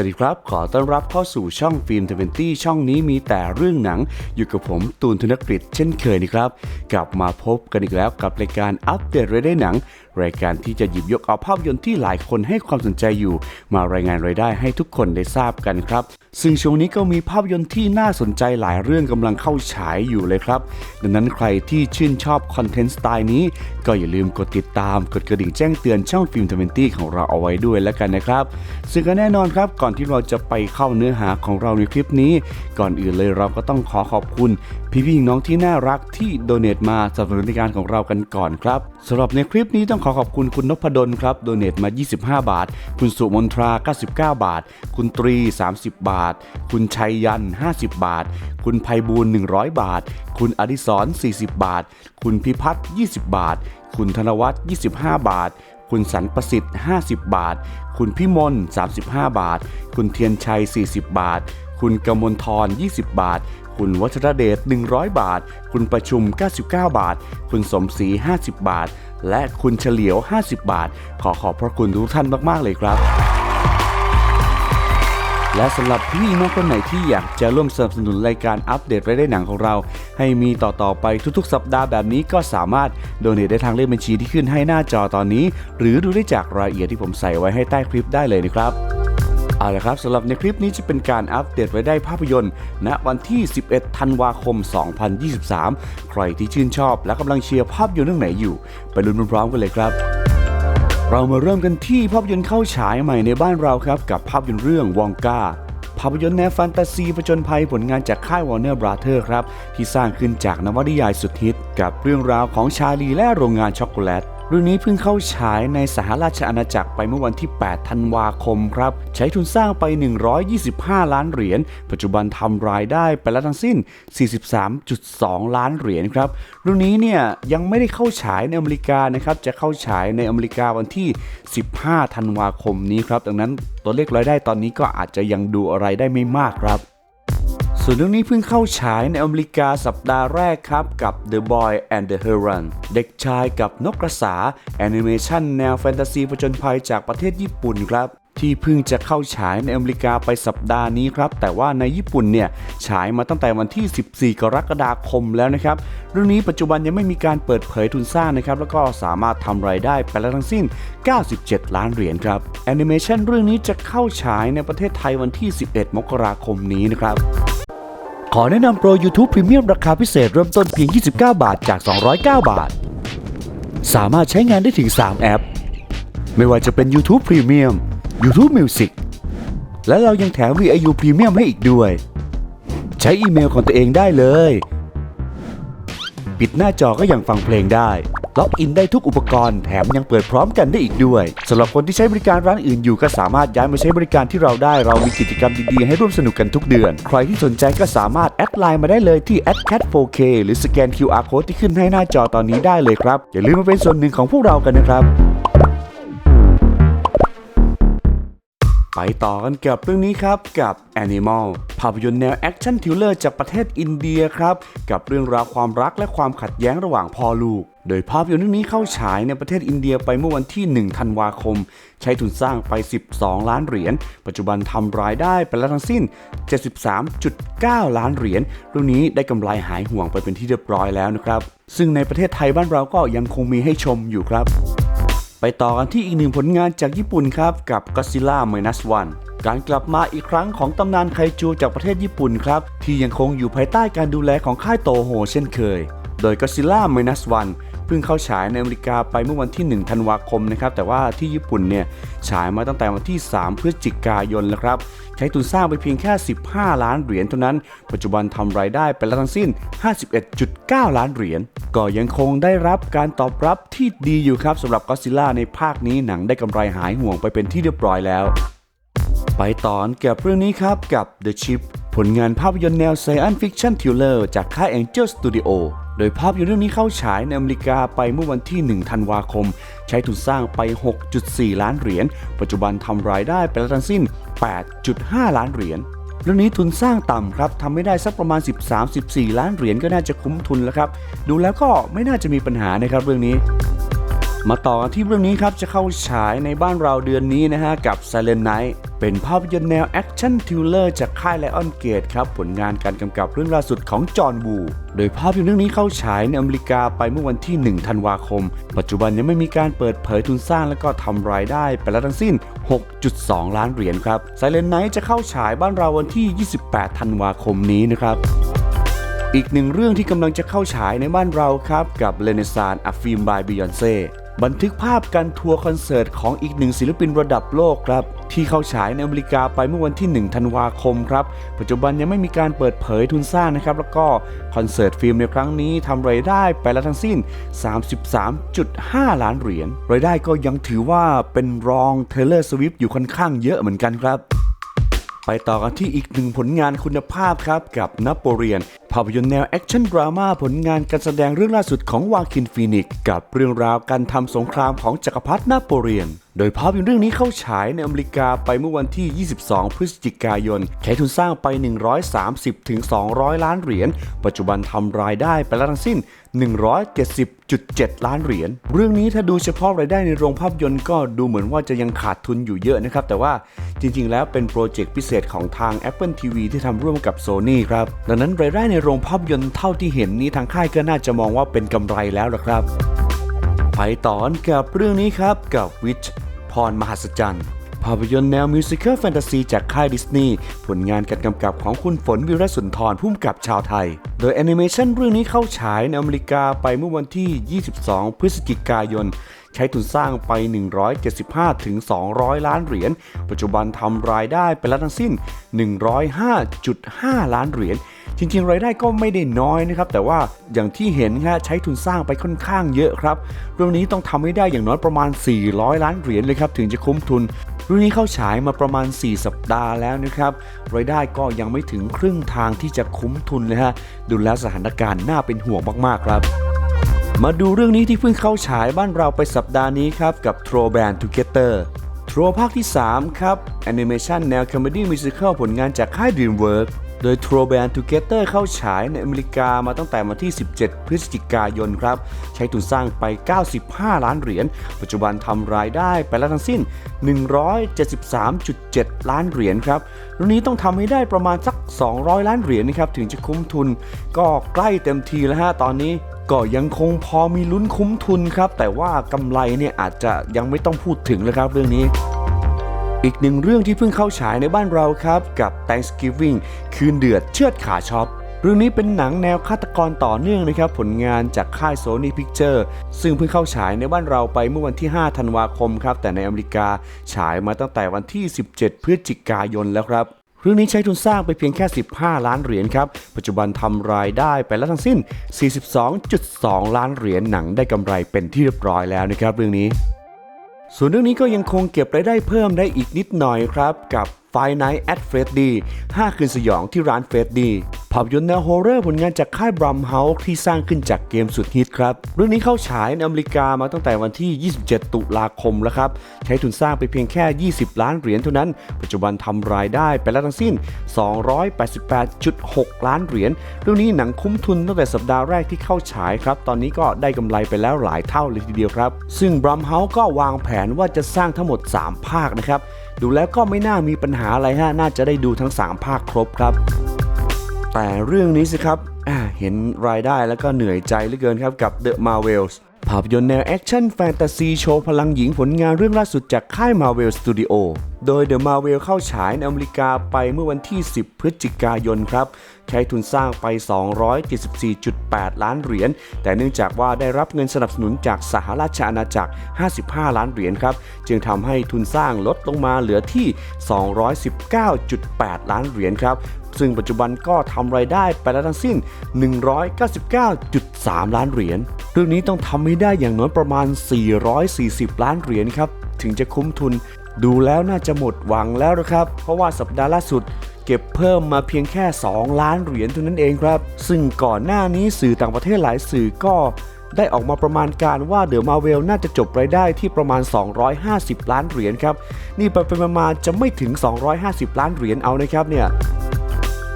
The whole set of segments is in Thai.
วัสดีครับ ขอต้อนรับเข้าสู่ช่องฟิล์มทเวนตี้ช่องนี้มีแต่เรื่องหนังอยู่กับผมตูนธนกฤษเช่นเคยนะครับ กลับมาพบกันอีกแล้วกับรายการอัปเดตรายได้หนัง รายการที่จะหยิบยกเอาภาพยนตร์ที่หลายคนให้ความสนใจอยู่ มารายงานรายได้ให้ทุกคนได้ทราบกันครับ ซึ่งช่วงนี้ก็มีภาพยนตร์ที่น่าสนใจหลายเรื่องกำลังเข้าฉายอยู่เลยครับ ดังนั้นใครที่ชื่นชอบคอนเทนต์สไตล์นี้ ก็อย่าลืมกดติดตามกดกระดิ่งแจ้งเตือนช่องฟิล์มทเวนตี้ของเราเอาไว้ด้วยแล้วกันนะครับ ซึ่งก็แน่นอนครับก่อนอนที่เราจะไปเข้าเนื้อหาของเราในคลิปนี้ ก่อนอื่นเลยเราก็ต้องขอขอบคุณพี่พี่น้องที่น่ารักที่โดเน a มาสนับสนุนรายการของเรากันก่อนครับสำหรับในคลิปนี้ต้องขอขอบคุณคุณนพดลครับโดเน a มา 25 บาท คุณสุมนทรา 99 บาท คุณตรี 30 บาท คุณชัยยัน 50 บาท คุณไพบูล100 บาท คุณอดิศร40 บาท คุณพิพัฒน์20 บาท คุณธนวัฒน์25 บาท คุณสันประสิทธิ์ 50 บาท คุณพิมล 35 บาท คุณเทียนชัย 40 บาท คุณกมลทร20 บาท คุณวัชรเดช 100 บาท คุณประชุม 99 บาท คุณสมศรี 50 บาท และคุณเฉลียว 50 บาท ขอขอบพระคุณทุกท่านมาก ๆ เลยครับ และสำหรับพี่น้องคนไหนที่อยากจะร่วมสนับสนุนรายการอัปเดตรายได้หนังของเรา ให้มีต่อๆไปทุกๆ สัปดาห์แบบนี้ก็สามารถโดเนทได้ทางเลขบัญชีที่ขึ้นให้หน้าจอตอนนี้ หรือดูได้จากรายละเอียดที่ผมใส่ไว้ให้ใต้คลิปได้เลยนะครับเอาละครับสำหรับในคลิปนี้จะเป็นการอัปเดตรายได้ภาพยนตร์ณวันที่ 11 ธันวาคม 2023 ใครที่ชื่นชอบและกำลังเชียร์ภาพยนตร์เรื่องไหนอยู่ ไปลุ้นพร้อมกันเลยครับ เรามาเริ่มกันที่ภาพยนตร์เข้าฉายใหม่ในบ้านเราครับ กับภาพยนตร์เรื่องวองกาภาพยนตร์แนวแฟนตาซีผจญภัยผลงานจากค่ายวอร์เนอร์บราเธอร์ครับ ที่สร้างขึ้นจากนวนิยายสุดฮิต กับเรื่องราวของชาลีและโรงงานช็อกโกแลต เรื่องนี้เพิ่งเข้าฉายในสหราชอาณาจักรไปเมื่อวันที่ 8 ธันวาคมครับ ใช้ทุนสร้างไป 125 ล้านเหรียญ ปัจจุบันทำรายได้ไปแล้วทั้งสิ้น 43.2 ล้านเหรียญครับ เรื่องนี้เนี่ยยังไม่ได้เข้าฉายในอเมริกานะครับ จะเข้าฉายในอเมริกาวันที่ 15 ธันวาคมนี้ครับ ดังนั้นตัวเลขรายได้ตอนนี้ก็อาจจะยังดูอะไรได้ไม่มากครับ ส่วนเรื่องนี้เพิ่งเข้าฉายในอเมริกาสัปดาห์แรกครับกับ The Boy and the Heron เด็กชายกับนกกระสาแอนิเมชันแนวแฟนตาซีผจญภัยจากประเทศญี่ปุ่นครับที่เพิ่งจะเข้าฉายในอเมริกาไปสัปดาห์นี้ครับ แต่ว่าในญี่ปุ่นเนี่ยฉายมาตั้งแต่วันที่ 14 กรกฎาคมแล้วนะครับ เรื่องนี้ปัจจุบันยังไม่มีการเปิดเผยทุนสร้างนะครับ แล้วก็สามารถทำรายได้ไปแล้วทั้งสิ้น 97 ล้านเหรียญครับแอนิเมชันเรื่องนี้จะเข้าฉายในประเทศไทยวันที่ 11 มกราคมนี้นะครับ ขอแนะนำโปร YouTube Premium ราคาพิเศษเริ่มต้นเพียง 29 บาทจาก 209 บาท สามารถใช้งานได้ถึง 3 แอป ไม่ว่าจะเป็น YouTube Premium YouTube Music และเรายังแถม VIU Premium ให้อีกด้วย ใช้อีเมลของตัวเองได้เลย ปิดหน้าจอก็ยังฟังเพลงได้ ล็อกอินได้ทุกอุปกรณ์แถมยังเปิดพร้อมกันได้อีกด้วยสำหรับคนที่ใช้บริการร้านอื่นอยู่ก็สามารถย้ายมาใช้บริการที่เราได้เรามีกิจกรรมดีๆ ให้ร่วมสนุกกันทุกเดือน ใครที่สนใจก็สามารถแอดไลน์มาได้เลยที่ @cat4k หรือสแกน QR code ที่ขึ้นให้หน้าจอตอนนี้ได้เลยครับอย่าลืมมาเป็นส่วนหนึ่งของพวกเรากันนะครับ ไปต่อกันกับเรื่องนี้ครับกับ Animal ภาพยนตร์แนวแอคชั่นทิลเลอร์จากประเทศอินเดียครับ กับเรื่องราวความรักและความขัดแย้งระหว่างพ่อลูก โดยภาพยนตร์เรื่องนี้เข้าฉายในประเทศอินเดียไปเมื่อวันที่ 1 ธันวาคม ใช้ทุนสร้างไป 12 ล้านเหรียญ ปัจจุบันทำรายได้ไปแล้วทั้งสิ้น 73.9 ล้านเหรียญเรื่องนี้ได้กำไรหายห่วงไปเป็นที่เรียบร้อยแล้วนะครับ ซึ่งในประเทศไทยบ้านเราก็ยังคงมีให้ชมอยู่ครับ ไปต่อกันที่อีกหนึ่งผลงานจากญี่ปุ่นครับ กับ Godzilla Minus One การกลับมาอีกครั้งของตำนานไคจูจากประเทศญี่ปุ่นครับ ที่ยังคงอยู่ภายใต้การดูแลของค่ายโตโฮเช่นเคย โดย Godzilla Minus One เพิ่งเข้าฉายในอเมริกาไปเมื่อวันที่ 1 ธันวาคมนะครับแต่ว่าที่ญี่ปุ่นเนี่ยฉายมาตั้งแต่วันที่ 3 พฤศจิกายนแล้วครับใช้ทุนสร้างไปเพียงแค่ 15 ล้านเหรียญเท่านั้น ปัจจุบันทำรายได้ไปแล้วทั้งสิ้น 51.9 ล้านเหรียญก็ยังคงได้รับการตอบรับที่ดีอยู่ครับสำหรับก็ซิล่าในภาคนี้หนังได้กำไรหายห่วงไปเป็นที่เรียบร้อยแล้ว ไปต่อกับเรื่องนี้ครับกับ The Chip ผลงานภาพยนตร์แนว Science Fiction Thriller จากค่าย Angel Studio โดยภาพยนตร์เรื่องนี้เข้าฉายในอเมริกาไปเมื่อวันที่ 1 ธันวาคม ใช้ทุนสร้างไป 6.4 ล้านเหรียญ ปัจจุบันทำรายได้ไปแล้วทั้งสิ้น 8.5 ล้านเหรียญเรื่องนี้ทุนสร้างต่ำครับทำไม่ได้สักประมาณ 13-14 ล้านเหรียญก็น่าจะคุ้มทุนแล้วครับ ดูแล้วก็ไม่น่าจะมีปัญหานะครับเรื่องนี้มาต่อกันที่เรื่องนี้ครับจะเข้าฉายในบ้านเราเดือนนี้นะฮะกับ Silent Night เป็นภาพยนตร์แนวแอคชั่นทิลเลอร์จากค่ายไลออนเกตครับ ผลงานการกำกับเรื่องล่าสุดของจอห์นวู โดยภาพยนตร์เรื่องนี้เข้าฉายในอเมริกาไปเมื่อวันที่ 1 ธันวาคม ปัจจุบันยังไม่มีการเปิดเผยทุนสร้างและก็ทำรายได้ไปแล้วทั้งสิ้น 6.2 ล้านเหรียญครับ Silent Night จะเข้าฉายบ้านเราวันที่ 28 ธันวาคมนี้นะครับอีกหนึ่งเรื่องที่กำลังจะเข้าฉายในบ้านเราครับ กับเ e เนซานอะฟิล์มบายบิยอนเซ่บันทึกภาพการทัวร์คอนเสิร์ตของอีกหนึ่งศิลปินระดับโลกครับ ที่เข้าฉายในอเมริกาไปเมื่อวันที่ 1 ธันวาคมครับ ปัจจุบันยังไม่มีการเปิดเผยทุนสร้างนะครับ แล้วก็คอนเสิร์ตฟิล์มในครั้งนี้ทำรายได้ไปแล้วทั้งสิ้น 33.5 ล้านเหรียญรายได้ก็ยังถือว่าเป็นรองเทเลอร์สวิฟอยู่ค่อนข้างเยอะเหมือนกันครับไปต่อกันที่อีกหนึ่งผลงานคุณภาพครับ กับนโปเลียน ภาพยนตร์แนวแอคชั่นดราม่าผลงานการแสดงเรื่องล่าสุดของวาคินฟีนิกกับเรื่องราวการทำสงครามของจักรพรรดินโปเลียน โดยภาพยนตร์เรื่องนี้เข้าฉายในอเมริกาไปเมื่อวันที่ 22 พฤศจิกายน ใช้ทุนสร้างไป 130-200 ล้านเหรียญ ปัจจุบันทำรายได้ไปแล้วทั้งสิ้น 170.7 ล้านเหรียญ เรื่องนี้ถ้าดูเฉพาะรายได้ในโรงภาพยนตร์ก็ดูเหมือนว่าจะยังขาดทุนอยู่เยอะนะครับ แต่ว่าจริงๆ แล้วเป็นโปรเจกต์พิเศษของทาง Apple TV ที่ทำร่วมกับ Sony ครับ ดังนั้นรายได้ในโรงภาพยนตร์เท่าที่เห็นนี้ทางค่ายก็น่าจะมองว่าเป็นกำไรแล้วละครับ ไปต่อกันกับเรื่องนี้ครับกับวิช พรมหัศจรรย์ ภาพยนตร์แนวมิวสิควลแฟนตาซีจากค่ายดิสนีย์ผลงานการกำกับของคุณฝนวิรสุนทรผู้กำกับชาวไทย โดยแอนิเมชันเรื่องนี้เข้าฉายในอเมริกาไปเมื่อวันที่ 22 พฤศจิกายนใช้ทุนสร้างไป 175ถึง200 ล้านเหรียญ ปัจจุบันทำรายได้ไปแล้วทั้งสิ้น 105.5 ล้านเหรียญ จริงๆ รายได้ก็ไม่ได้น้อยนะครับ แต่ว่าอย่างที่เห็นฮะใช้ทุนสร้างไปค่อนข้างเยอะครับเรื่องนี้ต้องทำให้ได้อย่างน้อยประมาณ 400 ล้านเหรียญเลยครับถึงจะคุ้มทุนเรื่องนี้เข้าฉายมาประมาณ 4 สัปดาห์แล้วนะครับรายได้ก็ยังไม่ถึงครึ่งทางที่จะคุ้มทุนเลยฮะดูแล้วสถานการณ์น่าเป็นห่วงมากๆครับมาดูเรื่องนี้ที่เพิ่งเข้าฉายบ้านเราไปสัปดาห์นี้ครับ กับ t r o Band Together ทรภาคที่ 3 ครับแอนิเมชันแนวคอมเมดี้มิวสิควลผลงานจากค่าย DreamWorks โดย t r o Band Together เข้าฉายในอเมริกามาตั้งแต่วันที่ 17 พฤศจิกายนครับ ใช้ทุนสร้างไป 95 ล้านเหรียญ ปัจจุบันทำรายได้ไปแล้วทั้งสิ้น 173.7 ล้านเหรียญครับเรื่องนี้ต้องทำให้ได้ประมาณสัก 200 ล้านเหรียญนะครับถึงจะคุ้มทุน ก็ใกล้เต็มทีแล้วฮะตอนนี้ก็ยังคงพอมีลุ้นคุ้มทุนครับ แต่ว่ากำไรเนี่ยอาจจะยังไม่ต้องพูดถึงเลยครับเรื่องนี้ อีกหนึ่งเรื่องที่เพิ่งเข้าฉายในบ้านเราครับกับ Thanksgiving คืนเดือดเชือดขาช็อปเรื่องนี้เป็นหนังแนวฆาตกรต่อเนื่องนะครับ ผลงานจากค่าย Sony Picture ซึ่งเพิ่งเข้าฉายในบ้านเราไปเมื่อวันที่ 5 ธันวาคมครับ แต่ในอเมริกาฉายมาตั้งแต่วันที่ 17 พฤศจิกายนแล้วครับ เรื่องนี้ใช้ทุนสร้างไปเพียงแค่ 15 ล้านเหรียญครับ ปัจจุบันทำรายได้ไปแล้วทั้งสิ้น 42.2 ล้านเหรียญหนังได้กำไรเป็นที่เรียบร้อยแล้วนะครับเรื่องนี้ ส่วนเรื่องนี้ก็ยังคงเก็บรายได้เพิ่มได้อีกนิดหน่อยครับ กับ Five Nights at Freddy 5 คืนสยองที่ร้าน Freddy ภาพยนตร์แนวฮอร์เรอร์ผลงานจากค่าย Blumhouse ที่สร้างขึ้นจากเกมสุดฮิตครับ เรื่องนี้เข้าฉายในอเมริกามาตั้งแต่วันที่ 27 ตุลาคมแล้วครับ ใช้ทุนสร้างไปเพียงแค่ 20 ล้านเหรียญเท่านั้น ปัจจุบันทำรายได้ไปแล้วทั้งสิ้น 288.6 ล้านเหรียญ เรื่องนี้หนังคุ้มทุนตั้งแต่สัปดาห์แรกที่เข้าฉายครับ ตอนนี้ก็ได้กำไรไปแล้วหลายเท่าเลยทีเดียวครับ ซึ่ง Blumhouse ก็วางแผนว่าจะสร้างทั้งหมด 3 ภาคนะครับ ดูแล้วก็ไม่น่ามีปัญหาอะไรฮะ น่าจะได้ดูทั้ง 3 ภาคครบครับ แต่เรื่องนี้สิครับเห็นรายได้แล้วก็เหนื่อยใจเหลือเกินครับกับ The Marvels ภาพยนตร์แนวแอคชั่นแฟนตาซีโชว์พลังหญิงผลงานเรื่องล่าสุดจากค่าย Marvel Studio โดย The Marvel เข้าฉายในอเมริกาไปเมื่อวันที่ 10 พฤศจิกายนครับ ใช้ทุนสร้างไป 274.8 ล้านเหรียญ แต่เนื่องจากว่าได้รับเงินสนับสนุนจากสหราชอาณาจักร 55 ล้านเหรียญครับ จึงทำให้ทุนสร้างลดลงมาเหลือที่ 219.8 ล้านเหรียญครับ ซึ่งปัจจุบันก็ทำรายได้ไปแล้วทั้งสิ้น 199.3 ล้านเหรียญ เรื่องนี้ต้องทำให้ได้อย่างน้อยประมาณ 440 ล้านเหรียญครับ ถึงจะคุ้มทุน ดูแล้วน่าจะหมดหวังแล้วนะครับ เพราะว่าสัปดาห์ล่าสุดเก็บเพิ่มมาเพียงแค่ 2 ล้านเหรียญเท่านั้นเองครับ ซึ่งก่อนหน้านี้สื่อต่างประเทศหลายสื่อก็ได้ออกมาประมาณการว่าเดอะมาเวลน่าจะจบรายได้ที่ประมาณ 250 ล้านเหรียญครับ นี่ไปเป็นประมาณจะไม่ถึง 250 ล้านเหรียญเอานะครับเนี่ย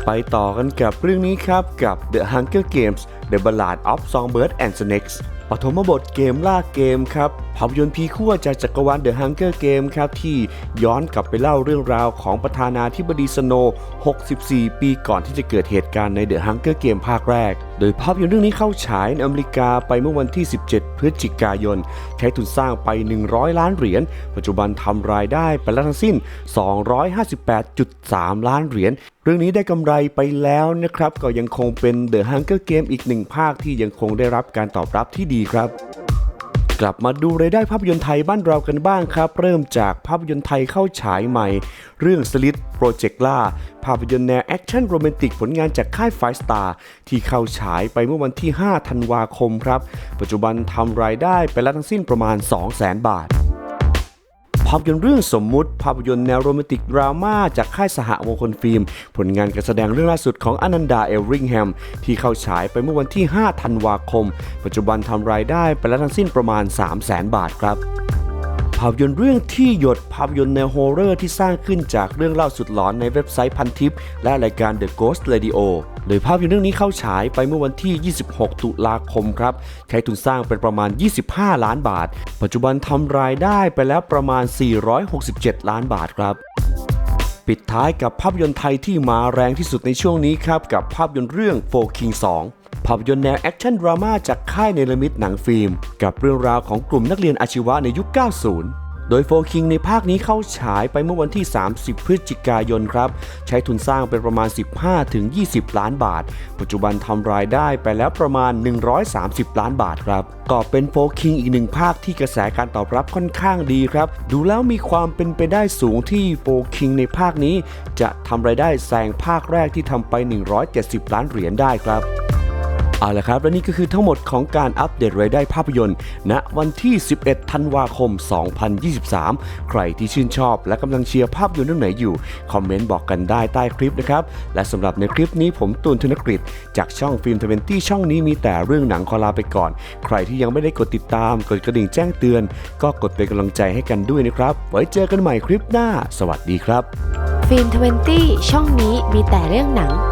ไปต่อกันกับเรื่องนี้ครับกับ The Hunger Games The Ballad of Songbird and Snakes ปฐมบทเกมล่าเกมครับภาพยนตร์พีคั่วจากจักรวาล The Hunger Game ครับ ที่ย้อนกลับไปเล่าเรื่องราวของประธานาธิบดีสโน 64 ปีก่อนที่จะเกิดเหตุการณ์ใน The Hunger Game ภาคแรก โดยภาพยนตร์เรื่องนี้เข้าฉายในอเมริกาไปเมื่อวันที่ 17 พฤศจิกายน ใช้ทุนสร้างไป 100 ล้านเหรียญ ปัจจุบันทำรายได้ไปแล้วทั้งสิ้น 258.3 ล้านเหรียญ เรื่องนี้ได้กำไรไปแล้วนะครับ ก็ยังคงเป็น The Hunger Game อีกหนึ่งภาคที่ยังคงได้รับการตอบรับที่ดีครับ กลับมาดูรายได้ภาพยนตร์ไทยบ้านเรากันบ้างครับ เริ่มจากภาพยนตร์ไทยเข้าฉายใหม่ เรื่องสลิดโปรเจกต์ล่า ภาพยนตร์แนวแอคชั่นโรแมนติกผลงานจากค่ายไฟสตาร์ที่เข้าฉายไปเมื่อวันที่ 5 ธันวาคมครับ ปัจจุบันทำรายได้ไปแล้วทั้งสิ้นประมาณ 200,000 บาทาพยนตร์เรื่องสมมุติ ภาพยนตร์แนวโรแมนติกดราม่าจากค่ายสหมงคลฟิล์ม ผลงานการแสดงเรื่องล่าสุดของอนันดาเอลริงแฮม ที่เข้าฉายไปเมื่อวันที่ 5 ธันวาคม ปัจจุบันทำรายได้ไปแล้วทั้งสิ้นประมาณ 300,000 บาทครับ ภาพยนตร์เรื่องที่หยดภาพยนตร์แนวโฮอร์เรอร์ที่สร้างขึ้นจากเรื่องเล่าสุดหลอนในเว็บไซต์พันทิป และรายการ The Ghost Radio โดยภาพยนตร์เรื่องนี้เข้าฉายไปเมื่อวันที่ 26 ตุลาคมครับ ใช้ทุนสร้างเป็นประมาณ 25 ล้านบาท ปัจจุบันทำรายได้ไปแล้วประมาณ 467 ล้านบาทครับปิดท้ายกับภาพยนตร์ไทยที่มาแรงที่สุดในช่วงนี้ครับ กับภาพยนตร์เรื่อง Four King 2 ภาพยนตร์แนวแอคชั่นดราม่าจากค่ายเนลมิตหนังฟิล์ม กับเรื่องราวของกลุ่มนักเรียนอาชีวะในยุค 90 โดยโฟคิงในภาคนี้เข้าฉายไปเมื่อวันที่ 30 พฤศจิกายนครับ ใช้ทุนสร้างเป็นประมาณ 15-20 ล้านบาท ปัจจุบันทำรายได้ไปแล้วประมาณ 130 ล้านบาทครับ ก็เป็นโฟคิงอีกหนึ่งภาคที่กระแสการตอบรับค่อนข้างดีครับ ดูแล้วมีความเป็นไปได้สูงที่โฟคิงในภาคนี้ จะทำรายได้แซงภาคแรกที่ทำไป 170 ล้านเหรียญได้ครับ เอาละครับ และนี่ก็คือทั้งหมดของการอัปเดตรายได้ภาพยนตร์ณวันที่ 11 ธันวาคม 2023 ใครที่ชื่นชอบและกำลังเชียร์ภาพยนตร์เรื่องไหนอยู่ คอมเมนต์บอกกันได้ใต้คลิปนะครับ และสำหรับในคลิปนี้ผมตูนธนกฤษจากช่องฟิล์มทเวนตี้ช่องนี้มีแต่เรื่องหนังขอลาไปก่อน ใครที่ยังไม่ได้กดติดตาม กดกระดิ่งแจ้งเตือน ก็กดเป็นกำลังใจให้กันด้วยนะครับ ไว้เจอกันใหม่คลิปหน้า สวัสดีครับ ฟิล์มทเวนตี้ช่องนี้มีแต่เรื่องหนัง